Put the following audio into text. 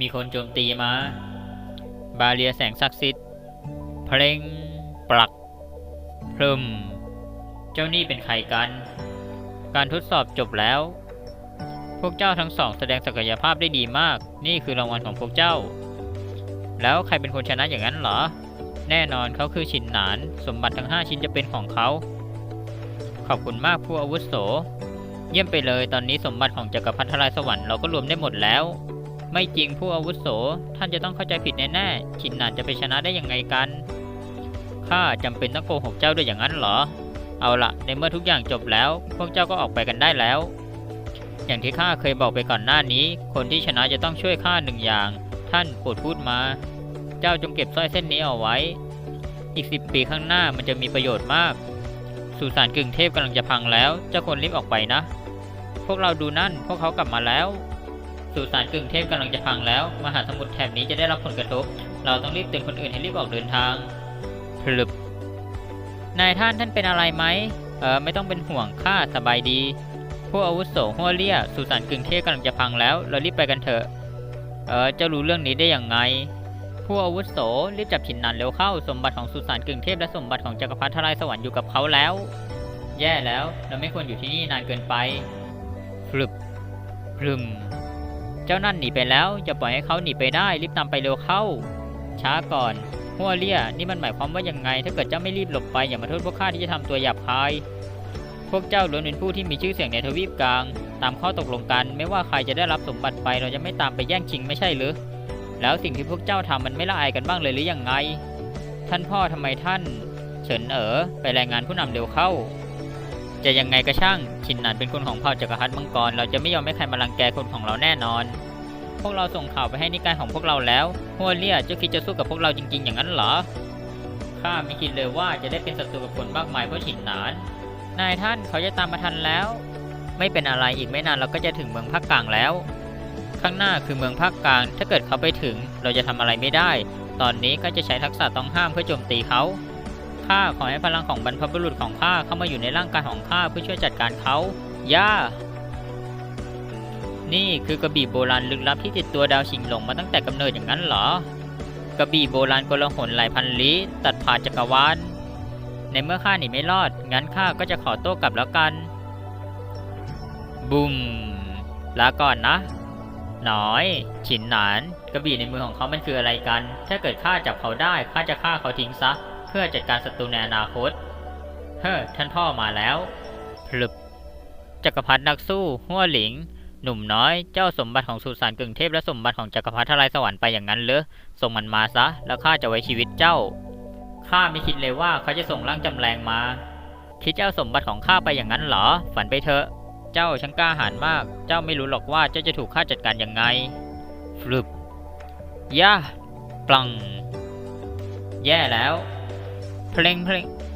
มีคนโจมตีมา บาเรียแสงศักดิ์สิทธิ์เพลงปลักพรึม เจ้านี่เป็นใครกัน การทดสอบจบแล้ว พวกเจ้าทั้งสองแสดงศักยภาพได้ดีมาก นี่คือรางวัลของพวกเจ้า แล้วใครเป็นคนชนะอย่างนั้นเหรอ แน่นอนเขาคือชินหนาน สมบัติทั้ง 5 ชิ้นจะเป็นของเขา ขอบคุณมากผู้อาวุโส เยี่ยมไปเลย ตอนนี้สมบัติของจักรพรรดิทลายสวรรค์เราก็รวมได้หมดแล้ว ไม่จริงผู้อาวุโส ท่านจะต้องเข้าใจผิดแน่ๆชินหนานจะไปชนะได้ยังไงกัน ข้าจำเป็นต้องโกหกเจ้าด้วยอย่างนั้นเหรอ เอาละในเมื่อทุกอย่างจบแล้ว พวกเจ้าก็ออกไปกันได้แล้ว อย่างที่ข้าเคยบอกไปก่อนหน้านี้ คนที่ชนะจะต้องช่วยข้าหนึ่งอย่าง ท่านโปรดพูดมา เจ้าจงเก็บสร้อยเส้นนี้เอาไว้ อีกสิบปีข้างหน้ามันจะมีประโยชน์มาก สุสานกึ่งเทพกำลังจะพังแล้ว เจ้าควรรีบออกไปนะ พวกเราดูนั่น พวกเขากลับมาแล้ว สุสานกึ่งเทพกำลังจะพังแล้ว มหาสมุทรแถบนี้จะได้รับผลกระทบ เราต้องรีบเตือนคนอื่นให้รีบออกเดินทางพลึบนายท่านท่านเป็นอะไรไหมเออไม่ต้องเป็นห่วงข้าสบายดี ผู้อาวุโสหัวเลี่ยสุสานกึ่งเทพกำลังจะพังแล้ว เรารีบไปกันเถอะ เออจ้ารู้เรื่องนี้ได้อย่างไง ผู้อาวุโสรีบจับฉินนันเร็วเข้า สมบัติของสุสานกึ่งเทพและสมบัติของจักรพรรดิทลายสวรรค์อยู่กับเขาแล้ว แย่แล้ว เราไม่ควรอยู่ที่นี่นานเกินไปพลึบพลึม เจ้านั่นหนีไปแล้วอย่าปล่อยให้เขาหนีไปได้รีบตามไปเร็วเข้า ช้าก่อนหัวเลี่ยนี่มันหมายความว่ายังไง ถ้าเกิดเจ้าไม่รีบหลบไปอย่ามาโทษพวกข้าที่จะทำตัวหยาบคาย พวกเจ้าล้วนเป็นผู้ที่มีชื่อเสียงในทวีปกลาง ตามข้อตกลงกัน ไม่ว่าใครจะได้รับสมบัติไปเราจะไม่ตามไปแย่งชิงไม่ใช่หรือแล้วสิ่งที่พวกเจ้าทำมันไม่ละอายกันบ้างเลยหรือยังไง ท่านพ่อทำไมท่าน เฉินเอ๋อไปรายงานผู้นำเร็วเข้า จะยังไงก็ช่าง ชินหนานเป็นคนของเผ่าจักรพรรดิมังกร เราจะไม่ยอมให้ใครมารังแกคนของเราแน่นอน พวกเราส่งข่าวไปให้นิกายของพวกเราแล้วฮัวเลี่ยเจ้าคิดจะสู้กับพวกเราจริง ๆ อย่างนั้นเหรอ ข้าไม่คิดเลยว่าจะได้เป็นศัตรูกับคนมากมายเพราะฉินหนาน นายท่านเขาจะตามมาทันแล้ว ไม่เป็นอะไรอีกไม่นานเราก็จะถึงเมืองภาคกลางแล้ว ข้างหน้าคือเมืองภาคกลาง ถ้าเกิดเขาไปถึง เราจะทำอะไรไม่ได้ ตอนนี้ก็จะใช้ทักษะต้องห้ามเพื่อโจมตีเขา ข้าขอให้พลังของบรรพบุรุษของข้าเข้ามาอยู่ในร่างกายของข้าเพื่อช่วยจัดการเขา ย่า นี่คือกระบี่โบราณลึกลับที่ติดตัวดาวชิงหลงมาตั้งแต่กำเนิดอย่างนั้นเหรอ กระบี่โบราณกลหนหลายพันลี้ตัดผ่านจักรวาล ในเมื่อข้าหนีไม่รอด งั้นข้าก็จะขอโต้กลับแล้วกัน บุมลาก่อนนะหน้อย ฉินหนาน กระบี่ในมือของเขามันคืออะไรกัน ถ้าเกิดข้าจับเขาได้ข้าจะฆ่าเขาทิ้งซะ พื่อจัดการศัตรูในอนาคต เฮ้อ ท่านพ่อมาแล้วพลึบจักรพรรดินักสู้ หัวหลิง หนุ่มน้อย เจ้าสมบัติของสุสานกึ่งเทพและสมบัติของจักรพรรดิทลายสวรรค์ไปอย่างนั้นเหรอ ส่งมันมาซะ แล้วข้าจะไว้ชีวิตเจ้า ข้าไม่คิดเลยว่าเขาจะส่งร่างจำแรงมา คิดเจ้าสมบัติของข้าไปอย่างนั้นเหรอ ฝันไปเถอะ เจ้าช่างกล้าหาญมาก เจ้าไม่รู้หรอกว่าเจ้าจะถูกข้าจัดการยังไงฟลุบย่าปลัง แย่แล้ว Plank Plank